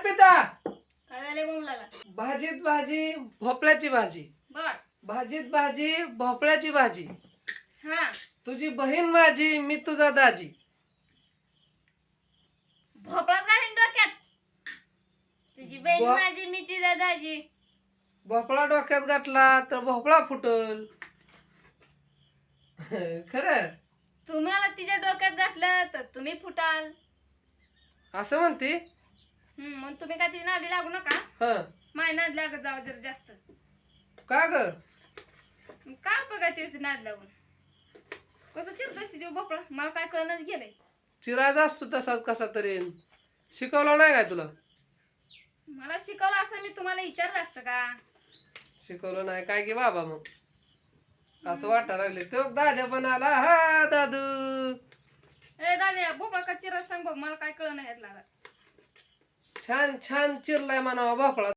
अर्पिता! काय झाले बोंबलाला? भाजीत भाजी भोपळ्याची भाजी. बर. भाजीत भाजी भोपळ्याची भाजी. हा. तुझी बहीण माझी मी तुझा दाजी. भोपळाच घालीन डोक्यात. तुझी बहीण वा- माझी मी तिचा दाजी. भोपळा डोक्यात घातला तर भोपळा फुटल. खरं? तुम्हाला तिच्या डोक्यात घातलं तर तुम्ही फुटाल. असं म्हणते? हम्म, मग तुम्ही काय तिची नादी लागू नका. ह. माय नाद लागत जावं जरा जास्त. का ग? काय बघा तिची नाद लागून? कसं चिरतोय देऊ भोपळा? मला काय कळणच गेलंय. चिरायचा असतो तसाच कसा तरी. शिकवला नाही काय तुला? मला शिकवलं असं मी तुम्हाला विचारलं असतं का? शिकवलं नाही. काय की बाबा मग? असं वाटायला लागले तो दाद्या पण आला. हा दादू. ए दादा भोपळा का चिरा सांग बघ. मला काय कळ नाही यातला छान छान चिरलाय म्हणावा भोपळा